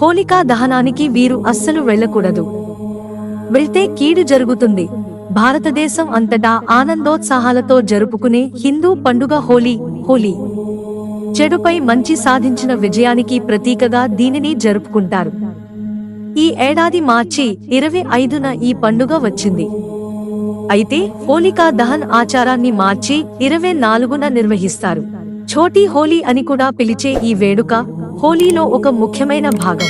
హోలికా దహనానికి వీరు అస్సలు వెళ్ళకూడదు. వెళ్తే కీడు జరుగుతుంది. భారతదేశం అంతటా ఆనందోత్సాహాలతో జరుపుకునే హిందూ పండుగ హోలీ హోలీ. చెడుపై మంచి సాధించిన విజయానికి ప్రతీకగా దీనిని జరుపుకుంటారు. ఈ ఏడాది మార్చి ఇరవై ఐదున ఈ పండుగ వచ్చింది. అయితే హోలికా దహన్ ఆచారాన్ని మార్చి ఇరవై నాలుగున నిర్వహిస్తారు. ఛోటీ హోలీ అని కూడా పిలిచే ఈ వేడుక హోలీలో ఒక ముఖ్యమైన భాగం.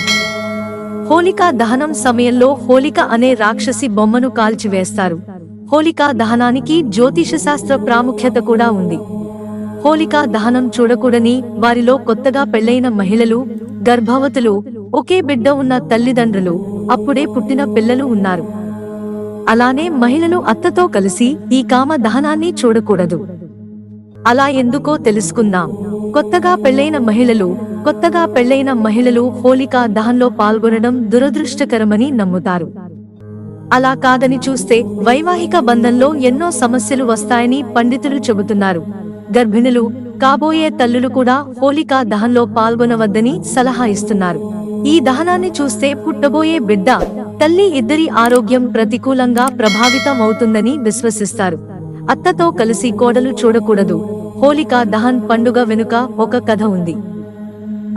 హోలికా దహనం సమయంలో హోలిక అనే రాక్షసి బొమ్మను కాల్చివేస్తారు. హోలికా దహనానికి జ్యోతిష శాస్త్ర ప్రాముఖ్యత కూడా ఉంది. హోలికా దహనం చూడకూడని వారిలో కొత్తగా పెళ్ళైన మహిళలు గర్భవతులు ఒకే బిడ్డ ఉన్న తల్లిదండ్రులు అప్పుడే పుట్టిన పిల్లలు ఉన్నారు. అలానే మహిళలు అత్తతో కలిసి ఈ కామ దహనాన్ని చూడకూడదు. అలా ఎందుకో తెలుసుకుందాం కొత్తగా పెళ్ళైన మహిళలు కొత్తగా పెళ్ళైన మహిళలు హోలికా దహన్లో పాల్గొనడం దురదృష్టకరమని నమ్ముతారు. అలా కాదని చూస్తే వైవాహిక బంధంలో ఎన్నో సమస్యలు వస్తాయని పండితులు చెబుతున్నారు. గర్భిణులు కాబోయే తల్లులు కూడా హోలికా దహన్లో పాల్గొనవద్దని సలహా ఇస్తున్నారు. ఈ దహనాన్ని చూస్తే పుట్టబోయే బిడ్డ తల్లి ఇద్దరి ఆరోగ్యం ప్రతికూలంగా ప్రభావితం అవుతుందని విశ్వసిస్తారు. అత్తతో కలిసి కోడలు చూడకూడదు. హోలికా దహన్ పండుగ వెనుక ఒక కథ ఉంది.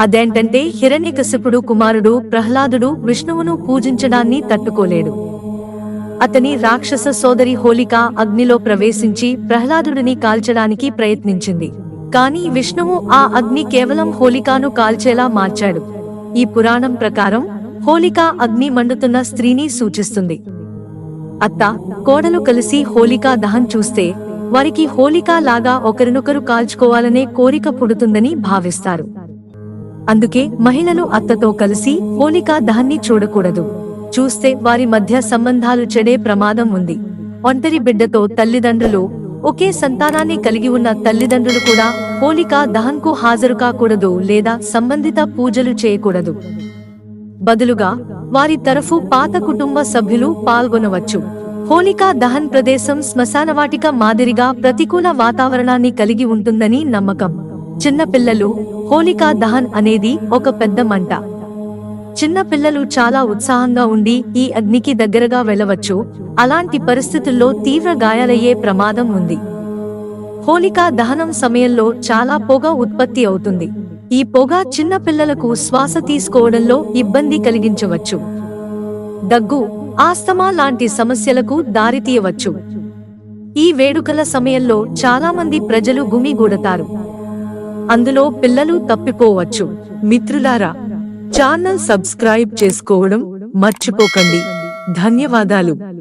అదేంటంటే హిరణ్యకశిపుడు కుమారుడు ప్రహ్లాదుడు విష్ణువును పూజించడాన్ని తట్టుకోలేడు. అతని రాక్షస సోదరి హోలిక అగ్నిలో ప్రవేశించి ప్రహ్లాదుడిని కాల్చడానికి ప్రయత్నించింది. కాని విష్ణువు ఆ అగ్ని కేవలం హోలికాను కాల్చేలా మార్చాడు. ఈ పురాణం ప్రకారం హోలిక అగ్ని మండుతున్న స్త్రీని సూచిస్తుంది. అత్త కోడలు కలిసి హోలికా దహన్ చూస్తే వారికి హోలికా లాగా ఒకరినొకరు కాల్చుకోవాలనే కోరిక పుడుతుందని భావిస్తారు. అందుకే మహిళలు అత్తతో కలిసి హోలికా దహన్ని చూడకూడదు. చూస్తే వారి మధ్య సంబంధాలు చెడే ప్రమాదం ఉంది. ఒంటరి బిడ్డతో తల్లిదండ్రులు ఒకే సంతానాన్ని కలిగి ఉన్న తల్లిదండ్రులు కూడా హోలికా దహన్కు హాజరు కాకూడదు లేదా సంబంధిత పూజలు చేయకూడదు. బదులుగా వారి తరఫు పాత కుటుంబ సభ్యులు పాల్గొనవచ్చు. హోలికా దహన్ ప్రదేశం శ్మశానవాటిక మాదిరిగా ప్రతికూల వాతావరణాన్ని కలిగి ఉంటుందని నమ్మకం. చిన్నపిల్లలు హోలికా దహన్ అనేది ఒక పెద్ద మంట. చిన్నపిల్లలు చాలా ఉత్సాహంగా ఉండి ఈ అగ్నికి దగ్గరగా వెళ్ళవచ్చు. అలాంటి పరిస్థితుల్లో తీవ్ర గాయాలయ్యే ప్రమాదం ఉంది. హోలికా దహనం సమయంలో చాలా పొగ ఉత్పత్తి అవుతుంది. ఈ పొగ చిన్నపిల్లలకు శ్వాస తీసుకోవడంలో ఇబ్బంది కలిగించవచ్చు. దగ్గు ఆస్తమా లాంటి సమస్యలకు దారితీయవచ్చు ఈ వేడుకల సమయంలో చాలామంది ప్రజలు గుమిగూడతారు అందులో పిల్లలు తప్పిపోవచ్చు. మిత్రులారా ఛానల్ సబ్స్క్రైబ్ చేసుకోవడం మర్చిపోకండి. ధన్యవాదాలు.